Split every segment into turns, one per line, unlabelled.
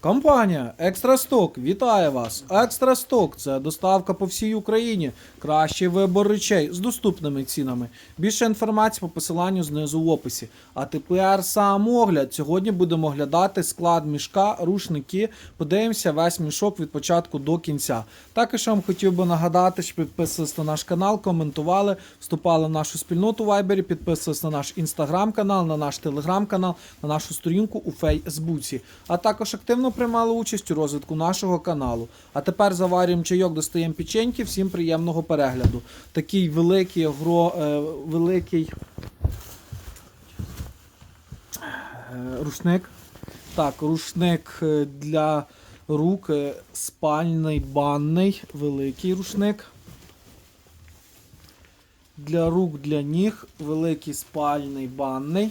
Компанія Екстрасток вітає вас. Екстрасток це доставка по всій Україні. Кращий вибор речей з доступними цінами. Більше інформації по посиланню знизу в описі. А тепер сам огляд. Сьогодні будемо оглядати склад мішка, рушники. Подивимося весь мішок від початку до кінця. Також я вам хотів би нагадати, що підписувались на наш канал, коментували, вступали в нашу спільноту в Вайбері, підписувались на наш інстаграм-канал, на наш телеграм-канал, на нашу сторінку у Фейсбуці. А також активно приймали участь у розвитку нашого каналу. А тепер заварюємо чайок, достаємо печеньки. Всім приємного перегляду. Такий великий гро, е, великий е, рушник. Так, рушник е, для рук, е, спальний, банний, великий рушник. Для рук, для ніг, великий спальний, банний.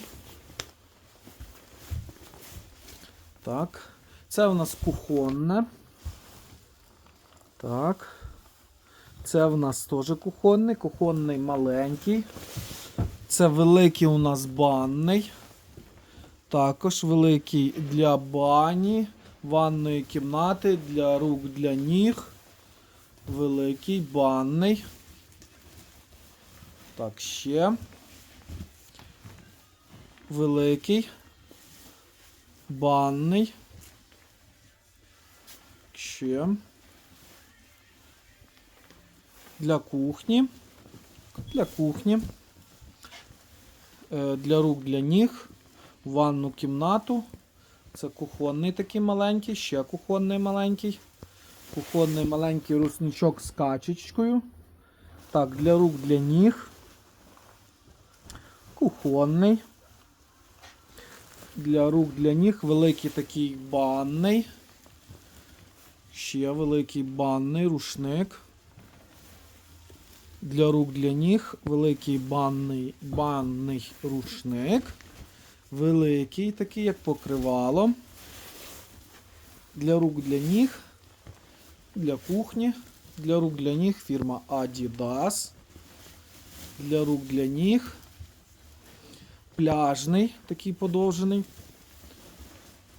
Так. Це у нас кухонне. Так. Це в нас теж кухонний, кухонний маленький. Це великий у нас банний. Також великий для бані, ванної кімнати, для рук, для ніг. Великий банний. Так, ще. Великий. Банний. Ще. Для кухні. Для кухні. Е, Для рук, для ніг. Ванну кімнату. Це кухонний такий маленький, ще кухонний маленький. Кухонний маленький русничок з качечкою. Так, для рук, для ніг. Кухонний. Для рук, для ніг великий такий банний. Ще великий банний рушник. Для рук, для ніг великий банний, банний рушник. Великий такий, як покривало. Для рук, для ніг. Для кухні. Для рук, для ніг фірма Adidas. Для рук, для ніг. Пляжний, такий подовжений.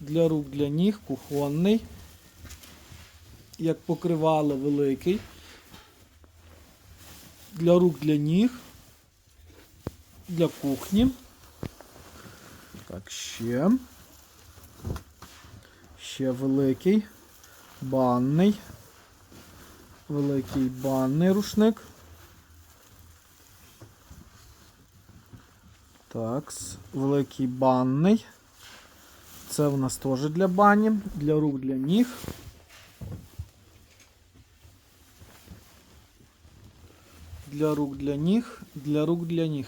Для рук, для ніг, кухонний. Як покривало великий. Для рук, для ніг. Для кухні. Так, ще. Ще великий. Банний. Великий банний рушник. Так, великий банний. Це в нас теж для бані, для рук, для ніг. Для рук, для ніг, для рук, для ніг.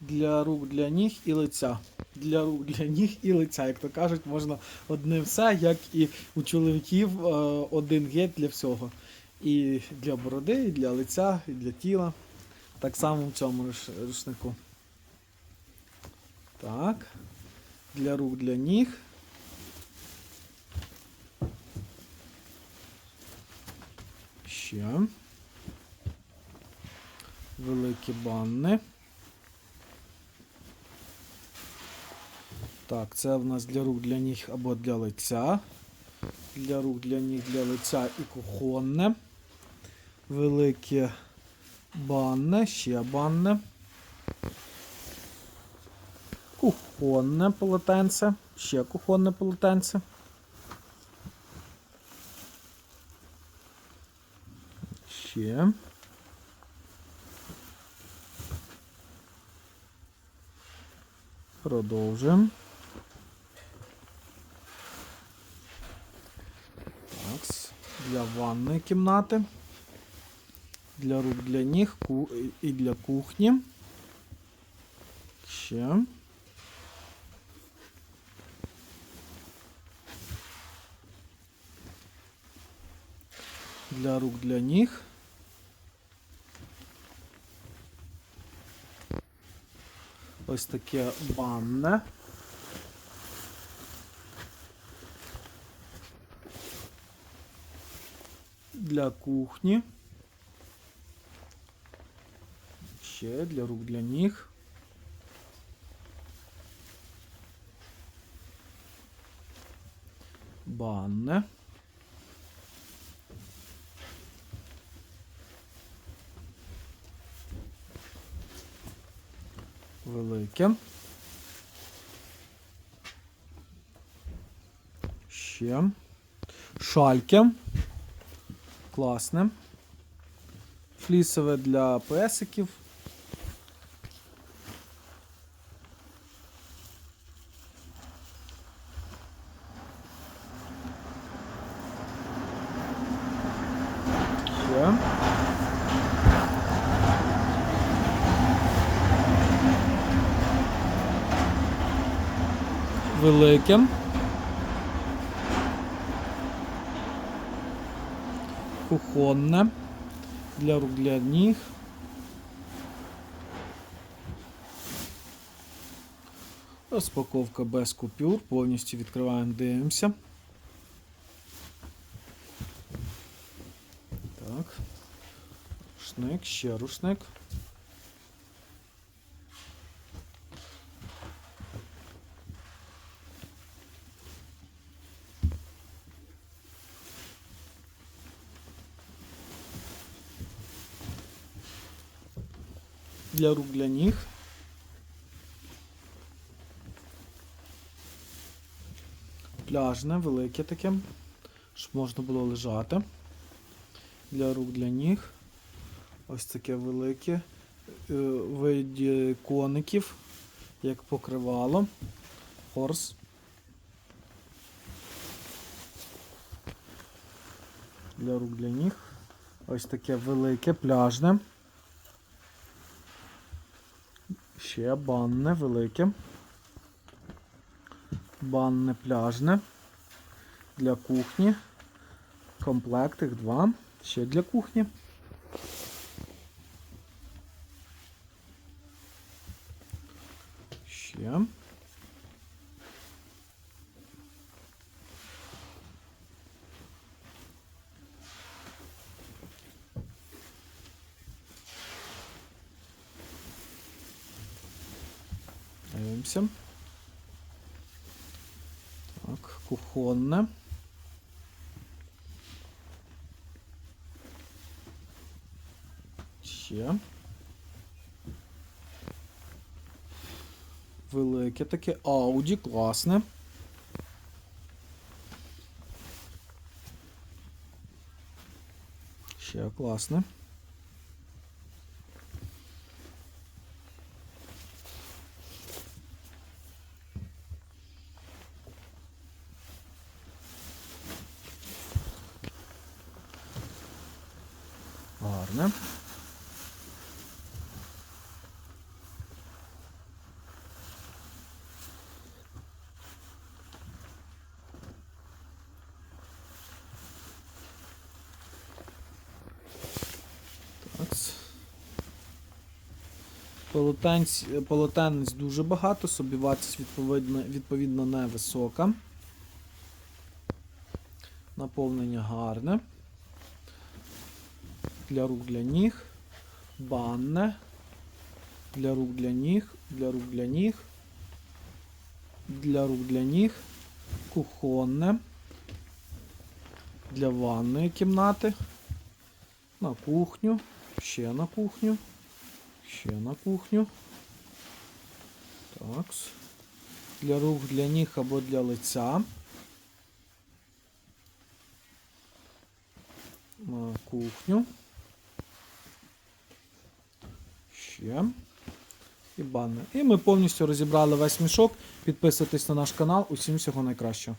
Для рук, для ніг і лиця. Для рук, для ніг і лиця. Як то кажуть, можна одне все, як і у чоловіків е, один гель для всього. І для бороди, і для лиця, і для тіла. Так само в цьому рушнику. Так. Для рук, для ніг. Ще. Великі банни. Так, це в нас для рук, для ніг або для лиця. Для рук, для ніг, для лиця і кухонне. Велике банне, ще банне. Кухонне полотенце. Ще кухонне полотенце. Ще. Продовжуємо. Такс. Для ванної кімнати. Для рук, для ніг ку- і для кухні. Ще. Для рук, для ніг. Ось таке банне. Для кухні. Ще для рук, для ніг. банне. Велике. Ще. Шальке. Класне. Флісове для песиків. Ще. Велике. Кухонне. Для рук для ніг. Розпаковка без купюр. Повністю відкриваємо, дивимося. Так. Рушник, ще рушник. Для рук, для ніг. Пляжне, велике таке, щоб можна було лежати. Для рук, для ніг. Ось таке велике. е, Виді коників, як покривало. Хорс. Для рук, для ніг. Ось таке велике, пляжне. Ще банне велике. Банне пляжне. Для кухні. Комплект їх два. Ще для кухні. Ще. Дивимося. Так, кухонне. Ще. Велике таке Ауді, класне. Ще класне. Гарне. Так. Полотенць, полотенець дуже багато, собівартість відповідно, відповідно невисока. Наповнення гарне. Для рук для ніг. Банне. Для рук для ніг. Для рук для ніг. Для рук для ніг. Кухонне. Для ванної кімнати. На кухню. Ще на кухню. Ще на кухню. Так. Для рук, для ніг або для лиця. На кухню. Ще. І банне. І ми повністю розібрали весь мішок. Підписуйтесь на наш канал. Усім всього найкращого.